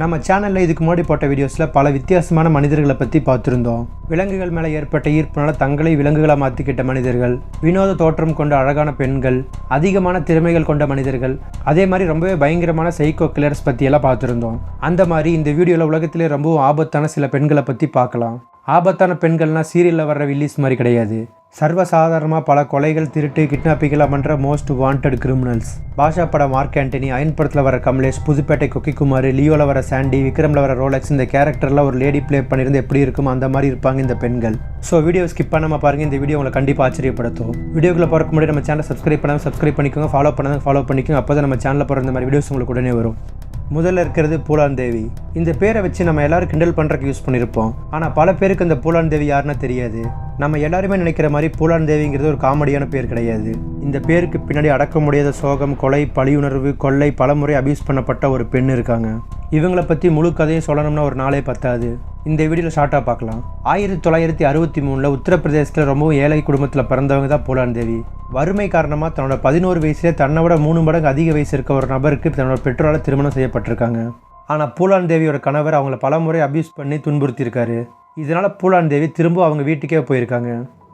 நம்ம சேனலில் இதுக்கு முன்னாடி போட்ட வீடியோஸில் பல வித்தியாசமான மனிதர்களை பற்றி பார்த்துருந்தோம். விலங்குகள் மேலே ஏற்பட்ட ஈர்ப்பினால் தங்களை விலங்குகளாக மாற்றிக்கிட்ட மனிதர்கள் வினோத தோற்றம் கொண்ட அழகான பெண்கள் அதிகமான திறமைகள் கொண்ட மனிதர்கள் அதே மாதிரி ரொம்பவே பயங்கரமான சைக்கோ கிளர்ஸ் பற்றியெல்லாம் பார்த்துருந்தோம். அந்த மாதிரி இந்த வீடியோவில் உலகத்திலே ரொம்பவும் ஆபத்தான சில பெண்களை பற்றி பார்க்கலாம். ஆபத்தான பெண்கள்னால் சீரியலில் வர்ற வில்லிஸ் மாதிரி கிடையாது. சர்வசாதாரணமாக பல கொலைகள் திருட்டு கிட்னாப்பிங்கெல்லாம் பண்ணுற மோஸ்ட் வாண்டட் கிரிமினல்ஸ் பாஷா படம் மார்க் ஆண்டனி அயன் படத்தில் வர கமலேஷ் புதுப்பேட்டை கொக்கிக்குமார் லியோவில் வர சாண்டி விக்ரமில் வர ரோலக்ஸ் இந்த கேரக்டரில் ஒரு லேடி ப்ளே பண்ணியிருந்து எப்படி இருக்கும் அந்த மாதிரி இருப்பாங்க இந்த பெண்கள். ஸோ வீடியோ ஸ்கிப் பண்ணாமல் பாருங்க இந்த வீடியோ உங்களை கண்டிப்பாக ஆச்சரியப்படுத்தும். வீடியோக்குள்ளே பார்க்க முன்னாடி நம்ம சேனலை சப்ஸ்கிரைப் பண்ணாமல் சப்ஸ்கிரைப் பண்ணிக்கோங்க ஃபாலோ பண்ணாமல் ஃபாலோ பண்ணிக்கோங்க அப்போ தான் நம்ம சேனலில் போகிற இந்த மாதிரி வீடியோஸ் உங்களுக்கு உடனே வரும். முதல்ல இருக்கிறது பூலான் தேவி. இந்த பேரை வச்சு நம்ம எல்லாரும் கிண்டல் பண்ணுறக்கு யூஸ் பண்ணியிருப்போம் ஆனால் பல பேருக்கு இந்த பூலான் தேவி யாருன்னு தெரியாது. நம்ம எல்லாருமே நினைக்கிற மாதிரி பூலான் தேவிங்கிறது ஒரு காமெடியான பேர் கிடையாது. இந்த பேருக்கு பின்னாடி அடக்க முடியாத சோகம் கொலை பழியுணர்வு கொள்ளை பலமுறை அபியூஸ் பண்ணப்பட்ட ஒரு பெண் இருக்காங்க. இவங்களை பற்றி முழு கதையும் சொல்லணும்னா ஒரு நாளே பத்தாது. இந்த வீடியோவில் ஷார்ட்டாக பார்க்கலாம். ஆயிரத்தி தொள்ளாயிரத்தி அறுபத்தி மூணில் உத்தரப்பிரதேசத்தில் ரொம்பவும் ஏழை குடும்பத்தில் பிறந்தவங்க தான் பூலான் தேவி. வறுமை காரணமாக தன்னோட பதினோரு வயசுலேயே தன்னை விட மூணு மடங்கு அதிக வயசு இருக்க ஒரு நபருக்கு தன்னோட பெற்றோரால் திருமணம் செய்யப்பட்டிருக்காங்க. ஆனால் பூலான் தேவியோட கணவர் அவங்கள பலமுறை அபியூஸ் பண்ணி துன்புறுத்தியிருக்காரு. இதனால் பூலான் தேவி திரும்ப அவங்க வீட்டுக்கே போயிருக்காங்க.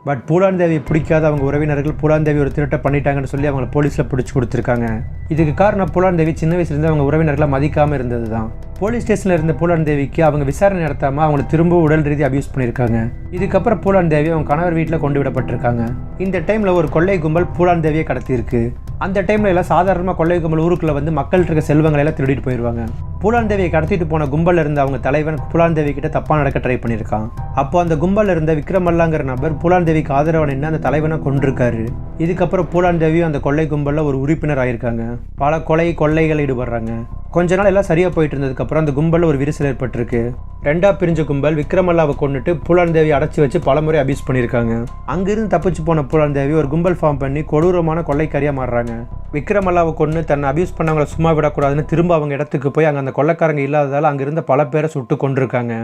பட் பூலான் தேவியை பிடிக்காத அவங்க உறவினர்கள் பூலான் தேவி ஒரு திருட்டை பண்ணிட்டாங்கன்னு சொல்லி அவங்கள போலீஸில் பிடிச்சி கொடுத்துருக்காங்க. இதுக்கு காரணம் பூலான் தேவி சின்ன வயசுலேருந்து அவங்க உறவினர்களை மதிக்காமல் இருந்தது தான் போலீஸ் ஸ்டேஷனில் இருந்த பூலான் தேவிக்கு அவங்க விசாரணை நடத்தாமல் அவங்களை திரும்ப உடல் ரீதி அபியூஸ் பண்ணியிருக்காங்க. இதுக்கப்புறம் பூலான் தேவி அவங்க கணவர் வீட்டில் கொண்டு விடப்பட்டிருக்காங்க. இந்த டைமில் ஒரு கொள்ளை கும்பல் பூலான் தேவியை கடத்தியிருக்கு. அந்த டைமில் எல்லாம் சாதாரணமாக கொள்ளை கும்பல் ஊருக்குள்ளே வந்து மக்கள்கிட்ட இருக்க செல்வங்களை எல்லாம் திருடிட்டு போயிடுவாங்க பூலாந்தேவியை கடத்திட்டு போன கும்பலில் இருந்த அவங்க தலைவன் பூலாந்தேவி கிட்ட தப்பாக நடக்க ட்ரை பண்ணியிருக்கான் அப்போ அந்த கும்பலில் இருந்த விக்ரமல்லாங்கிற நபர் பூலாந்தேவிக்கு ஆதரவு நின்று அந்த தலைவனை கொண்டிருக்காரு இதுக்கப்புறம் பூலாந்தேவியும் அந்த கொள்ளை கும்பலில் ஒரு உறுப்பினர் ஆயிருக்காங்க. பல கொலை கொள்ளைகள் ஈடுபடுறாங்க. கொஞ்ச நாள் எல்லாம் சரியாக போயிட்டு இருந்ததுக்கப்புறம் அந்த கும்பலில் ஒரு விரிசல் ஏற்பட்டிருக்கு. ரெண்டா பிரிஞ்ச கும்பல் விக்ரமல்லாவை கொண்டுட்டு புலான்தேவி அடைச்சி வச்சு பலமுறை அபியூஸ் பண்ணியிருக்காங்க. அங்கிருந்து தப்பிச்சு போன புலான்தேவி ஒரு கும்பல் ஃபார்ம் பண்ணி கொடூரமான கொள்ளைக்காரியாக மாறுறாங்க. விக்ரமல்லாவை கொண்டு தன்னை அபியூஸ் பண்ணவங்களை சும்மா விடக்கூடாதுன்னு திரும்ப அவங்க இடத்துக்கு போய் அங்கே அந்த கொள்ளைக்காரங்க இல்லாததால் அங்கிருந்த பல பேரை சுட்டு கொண்டிருக்காங்க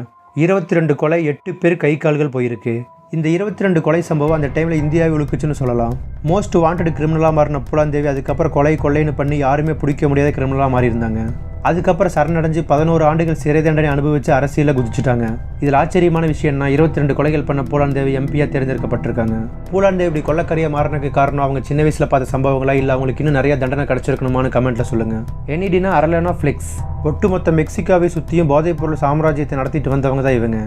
இருபத்தி ரெண்டு கொலை எட்டு பேர் கை கால்கள் போயிருக்கு. இந்த இருபத்தி ரெண்டு கொலை சம்பவம் அந்த டைமில் இந்தியாவை ஒழுக்குச்சுன்னு சொல்லலாம். மோஸ்ட் வாண்டட் கிரிமினலாக மாறின புலாந்தேவி அதுக்கப்புறம் கொலை கொள்ளைன்னு பண்ணி யாருமே பிடிக்க முடியாத கிரிமினலாக மாறியிருந்தாங்க. அதுக்கப்புறம் சரணடைஞ்சு பதினோரு ஆண்டுகள் சிறை தண்டனை அனுபவித்து அரசியலில் குதிச்சுட்டாங்க. இதில் ஆச்சரியமான விஷயம்னா இருபத்தி ரெண்டு கொலைகள் பண்ண பூலாந்தேவி எம்பியாக தேர்ந்தெடுக்கப்பட்டிருக்காங்க. பூலாந்தேவி இப்படி கொள்ளக்கரியாக மாறினதுக்கு காரணம் அவங்க சின்ன வயசில் பார்த்த சம்பவங்களா இல்லை அவங்களுக்கு இன்னும் நிறைய தண்டனை கிடச்சிருக்கணுமான்னு கமெண்ட்டில் சொல்லுங்கள் எனிடினா அரலனா ஃப்ளெக்ஸ் ஒட்டுமொத்த மெக்சிகாவை சுற்றியும் போதைப்பொருள் சாம்ராஜ்யத்தை நடத்திட்டு வந்தவங்க தான் இவங்க.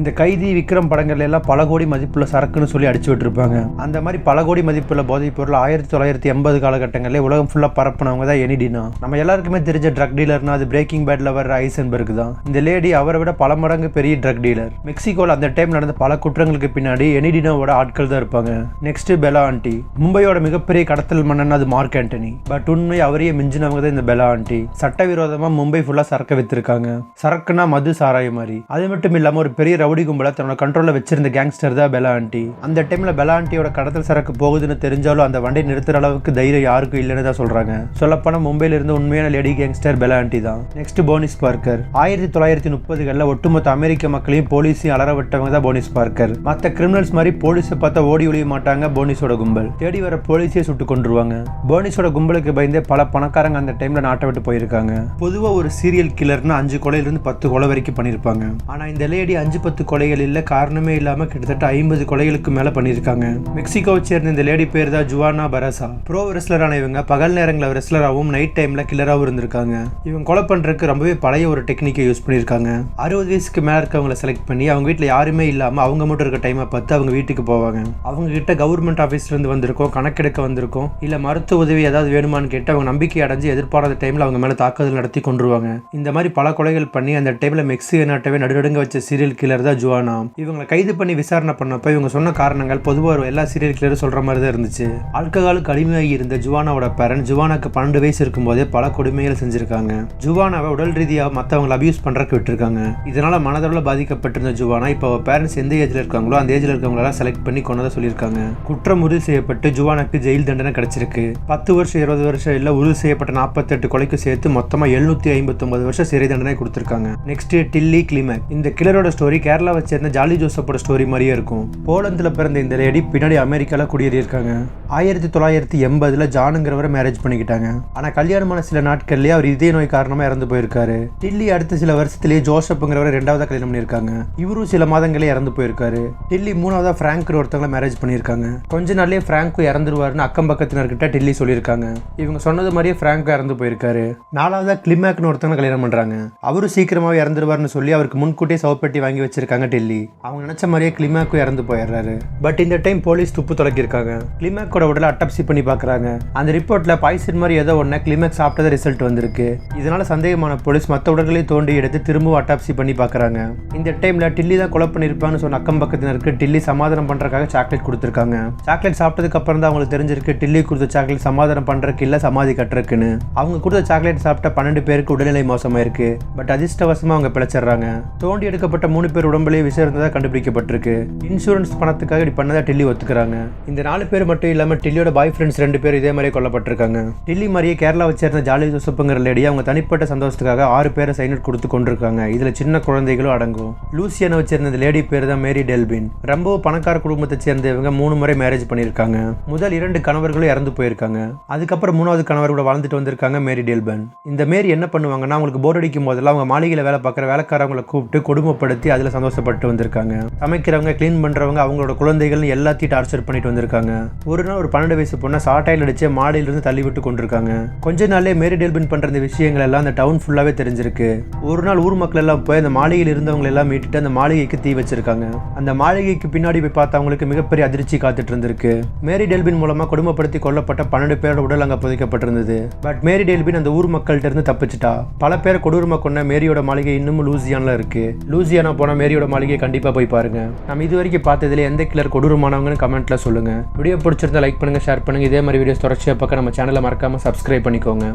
இந்த கைதி விக்ரம் படங்கள்ல எல்லாம் பல கோடி மதிப்புள்ள சரக்குன்னு சொல்லி அடிச்சு விட்டுருப்பாங்க. அந்த மாதிரி பல கோடி மதிப்புள்ள போதைப் பொருள் ஆயிரத்தி தொள்ளாயிரத்தி எண்பது காலகட்டங்களில் உலகம் ஃபுல்லாக பரப்புனவங்க தான் எனிடினா நம்ம எல்லாருக்குமே தெரிஞ்ச ட்ரக் டீலர்னா அது பிரேக்கிங் பேட்ல வர்ற ஐசன்பர்க் தான். இந்த லேடி அவரை விட பல மடங்கு பெரிய ட்ரக் டீலர் மெக்சிகோவில் அந்த டைம் நடந்த பல குற்றங்களுக்கு பின்னாடி எனிடினாவோட ஆட்கள் தான் இருப்பாங்க. நெக்ஸ்ட் பெலா ஆண்டி மும்பையோட மிகப்பெரிய கடத்தல் மன்னன் அது மார்க் ஆண்டனி பட் உண்மை அவரையே மிஞ்சினவங்க தான் இந்த பெலா ஆண்டி சட்டவிரோதமாக மும்பை ஃபுல்லாக சரக்கு வித்திருக்காங்க. சரக்குனா மது சாராய மாதிரி. அது மட்டும் இல்லாமல் ஒரு பெரிய ரவுடி கும்பலை தன்னோட கண்ட்ரோலில் வச்சிருந்த கேங்ஸ்டர் தான் பெலா ஆண்டி அந்த டைமில் பெலா ஆண்டியோட கடத்தல் சரக்கு போகுதுன்னு தெரிஞ்சாலும் அந்த வண்டை நிறுத்துற அளவுக்கு தைரியம் யாருக்கும் இல்லைன்னு தான் சொல்கிறாங்க சொல்லப்போனால் மும்பையில் இருந்து உண்மையான லேடி கேங்ஸ்டர் பெலா ஆண்டி தான். நெக்ஸ்ட் போனிஸ் பார்க்கர் ஆயிரத்தி தொள்ளாயிரத்தி முப்பதுகளில் ஒட்டுமொத்த அமெரிக்க மக்களையும் போலீஸையும் அலற விட்டவங்க தான் போனிஸ் பார்க்கர் மற்ற கிரிமினல்ஸ் மாதிரி போலீஸை பார்த்தா ஓடி ஒழிய மாட்டாங்க போனிஸோட கும்பல். தேடி வர போலீஸே சுட்டு கொண்டுருவாங்க போனிஸோட கும்பலுக்கு பயந்தே பல பணக்காரங்க அந்த டைம்ல நாட்டை விட்டு போயிருக்காங்க. பொதுவாக ஒரு சீரியல் கில்லர்னு அஞ்சு கொலையிலிருந்து பத்து கொலை வரைக்கும் பண்ணியிருப்பாங்க ஆனால் இந்த லேடி அஞ்சு பத்து கொலைகள் இல்லை காரணமே இல்லாமல் கிட்டத்தட்ட ஐம்பது கொலைகளுக்கு மேலே பண்ணியிருக்காங்க. மெக்சிகோவை சேர்ந்த இந்த லேடி பேர் தான் ஜுவானா பரசா. ப்ரோ ரெஸ்லரான இவங்க பகல் நேரங்களில் ரெஸ்லராகவும் நைட் டைமில் கில்லராகவும் இருந்திருக்காங்க. இவங்க கொலை பண்ணுறதுக்கு ரொம்பவே பழைய ஒரு டெக்னிக்கை யூஸ் பண்ணியிருக்காங்க. அறுபது வயசுக்கு மேலே இருக்கவங்களை செலக்ட் பண்ணி அவங்க வீட்டில் யாருமே இல்லாமல் அவங்க மட்டும் இருக்க டைமை பார்த்து அவங்க வீட்டுக்கு போவாங்க. அவங்க கிட்ட கவர்மெண்ட் ஆஃபீஸ்லேருந்து வந்திருக்கோம் கணக்கெடுக்க வந்திருக்கோம். இல்லை மருத்துவ உதவி ஏதாவது வேணுமான்னு கேட்டு அவங்க நம்பிக்கை அடைஞ்சு எதிர்பாராத டைமில் அவங்க மேலே தாக்குதல் நடத்தி கொண்டுருவாங்க. இந்த மாதிரி பல கொலைகள் பண்ணி அந்த டைமில் மெக்சிகோ நாட்டவே நடுநடுங்க வச்ச சீரியல் கில்லர் தான் ஜுவானா. இவங்களை கைது பண்ணி விசாரணை பண்ணப்ப இவங்க சொன்ன காரணங்கள் பொதுவாக எல்லா சீரியல் கில்லரும் சொல்ற மாதிரி தான் இருந்துச்சு. ஆல்கஹாலுக்கு அடிமையாகி இருந்த ஜுவானாவோட பேரன் ஜுவானாக்கு பன்னெண்டு வயசு இருக்கும்போதே பல கொடுமைகள் செஞ்சிருக்காங்க. ஜுவானாவை உடல் ரீதியாக மற்றவங்களை அபியூஸ் பண்றதுக்கு விட்டுருக்காங்க. இதனால மனதளவில் பாதிக்கப்பட்டிருந்த ஜுவானா இப்போ அவள் பேரண்ட்ஸ் எந்த ஏஜ்ல இருக்காங்களோ அந்த ஏஜ்ல இருக்கவங்களெல்லாம் செலக்ட் பண்ணி கொண்டதாக சொல்லியிருக்காங்க. குற்றம் உறுதி செய்யப்பட்டு ஜுவானாக்கு ஜெயில் தண்டனை கிடைச்சிருக்கு. பத்து வருஷம் இருபது வருஷம் இல்லை உறுதி செய்யப்பட்ட நாற்பத்தெட்டு கொலைக்கு சேர்த்து மொத்தமாக ஐம்பத்தி ஒன்பது வருஷம் சிறை தண்டனை கொடுத்துருக்காங்க. நெக்ஸ்ட் டில்லி கிளிமேக் இந்த கிளரோட ஸ்டோரி கேரளாவை சேர்ந்த ஜாலி ஜோசப்போட ஸ்டோரி மாதிரியே இருக்கும். போலந்தில் பிறந்த இந்த லேடி பின்னாடி அமெரிக்காவில் குடியேறியிருக்காங்க. ஆயிரத்தி தொள்ளாயிரத்தி எண்பதுல ஜானுங்கிறவரை மேரேஜ் பண்ணிக்கிட்டாங்க. ஆனா கல்யாணமான சில நாட்கள்லயே அவர் இதய நோய் காரணமா இறந்து போயிருக்காரு. டில்லி அடுத்த சில வருஷத்திலேயே ஜோசப்ங்கிறவரை ரெண்டாவதாக கல்யாணம் பண்ணியிருக்காங்க. இவரும் சில மாதங்களே இறந்து போயிருக்காரு. டில்லி மூணாவதா பிராங்க் ஒருத்தவங்களை மேரேஜ் பண்ணியிருக்காங்க. கொஞ்ச நாள்லயே பிராங்கும் இறந்துருவாருன்னு அக்கம் பக்கத்தினர்கிட்ட டில்லி சொல்லியிருக்காங்க. இவங்க சொன்னது மாதிரியே பிராங்கும் இறந்து போயிருக்காரு. நாலாவதா கிளிமேக்னு ஒருத்தவங்க கல்யாணம் பண்றாங்க. அவரும் சீக்கிரமாவே இறந்துருவாருன்னு சொல்லி அவருக்கு முன்கூட்டியே சவப்பெட்டி வாங்கி வச்சிருக்காங்க டெல்லி. அவங்க நினைச்ச மாதிரியே கிளிமேக்கும் இறந்து போயிடுறாரு. பட் இந்த டைம் போலீஸ் துப்பு தொடக்கியிருக்காங்க. கிளிமேக்கோட உடலை அட்டப்சி பண்ணி பார்க்குறாங்க அந்த ரிப்போர்ட்ல பாய்சன் மாதிரி ஏதோ ஒன்று கிளிமேக் சாப்பிட்டது ரிசல்ட் வந்திருக்கு. இதனால் சந்தேகமான போலீஸ் மற்ற உடல்களையும் தோண்டி எடுத்து திரும்பவும் அட்டாப்சி பண்ணி பார்க்கறாங்க இந்த டைம்ல டில்லி தான் கொலை பண்ணியிருப்பான்னு சொன்ன அக்கம் பக்கத்தினருக்கு டில்லி சமாதானம் பண்றதுக்காக சாக்லேட் கொடுத்துருக்காங்க. சாக்லேட் சாப்பிட்டதுக்கு அப்புறம் தான் அவங்களுக்கு தெரிஞ்சிருக்கு டில்லி கொடுத்த சாக்லேட் சமாதானம் பண்ணுறக்கு இல்லை சமாதி கட்டுறதுக்குன்னு. அவங்க கொடுத்த சாக்லேட் சாப்பிட்ட பன்னெண்டு பேருக்கு உடல்நிலை மோசமாயிருக்கு. பட் அதிர்ஷ்டவசமாக அவங்க பிழைச்சிடுறாங்க. தோண்டி எடுக்கப்பட்ட மூணு பேர் உடம்புலேயே விஷயம் இருந்ததாக கண்டுபிடிக்கப்பட்டிருக்கு. இன்சூரன்ஸ் பணத்துக்காக இப்படி பண்ணதாக டில்லி ஒத்துக்கிறாங்க. இந்த நாலு பேர் மட்டும் இல்லாம டில்லியோட பாய் ஃப்ரெண்ட்ஸ் ரெண்டு பேர் இதே மாதிரி கொல்லப்பட்டிருக்காங்க. டில்லி மாதிரியே கேரளா வச்சிருந்த ஜாலி ஜோசப்புங்கிற லேடி அவங்க தனிப்பட்ட சந்தோஷத்துக்காக ஆறு பேரை சைனட் கொடுத்து கொண்டிருக்காங்க. இதுல சின்ன குழந்தைகளும் அடங்கும். லூசியானை வச்சிருந்த இந்த லேடி பேர் தான் மேரி டெல்பின் ரொம்ப பணக்கார குடும்பத்தை சேர்ந்த இவங்க மூணு முறை மேரேஜ் பண்ணியிருக்காங்க. முதல் இரண்டு கணவர்களும் இறந்து போயிருக்காங்க. அதுக்கப்புறம் மூணாவது கணவர் கூட வாழ்ந்துட்டு வந்திருக்காங்க மேரி டெல்பன் இந்த மேரி என்ன பண்ணுவாங்கன்னா அவங்களுக்கு போர் அடிக்கும் போதெல்லாம் அவங்க மாளிகையில் வேலை பார்க்குற வேலைக்காரவங்களை கூப்பிட்டு கொடுமைப்படுத்தி அதில் சந்தோஷப்பட்டு வந்திருக்காங்க. சமைக்கிறவங்க க்ளீன் பண்ணுறவங்க அவங்களோட குழந்தைகள்னு எல்லாத்தையும் டார்ச்சர் பண்ணிட்டு வந்திருக்காங்க. ஒரு நாள் வயதான ஒரு பன்னெண்டு வயசு பொண்ணை சாட்டையில் அடிச்சு மாடியிலிருந்து தள்ளி விட்டு கொண்டிருக்காங்க. கொஞ்ச நாளே மேரி டெல்பின் பண்ணுற இந்த விஷயங்கள் எல்லாம் அந்த டவுன் ஃபுல்லாகவே தெரிஞ்சிருக்கு. ஒரு நாள் ஊர் மக்கள் எல்லாம் போய் அந்த மாளிகையில் இருந்தவங்களை எல்லாம் மீட்டுட்டு அந்த மாளிகைக்கு தீ வச்சிருக்காங்க. அந்த மாளிகைக்கு பின்னாடி போய் பார்த்தவங்களுக்கு மிகப்பெரிய அதிர்ச்சி காத்துட்டு இருந்திருக்கு. மேரி டெல்பின் மூலமா கொடுமைப்படுத்தி கொல்லப்பட்ட பன்னெண்டு பேரோட உடல் அங்க புதைக்கப்பட்டிருந்தது. பட் மேரி டெல்பின் அந்த ஊர் மக்கள்கிட்ட இருந்து தப்பிச்சிட்டா. பல பேரை கொடூரமா கொண்ட மேரியோட மாளிகை இன்னமும் லூசியான்ல இருக்கு. லூசியானா போனா மேரியோட மாளிகை கண்டிப்பா போய் பாருங்க. நம்ம இது வரைக்கும் பார்த்ததுல எந்த கிளர் கொடூரமானவங்கன்னு கமெண்ட்ல சொல்லுங்க. வீடியோ பிடிச்சிருந்தா லைக் பண்ணுங்க ஷேர் பண்ணுங்கள் இதே மாதிரி வீடியோஸ் தொடர்ச்சியாக பார்க்க நம்ம சேனலை மறக்காம சப்ஸ்கிரைப் பண்ணிக்கோங்க.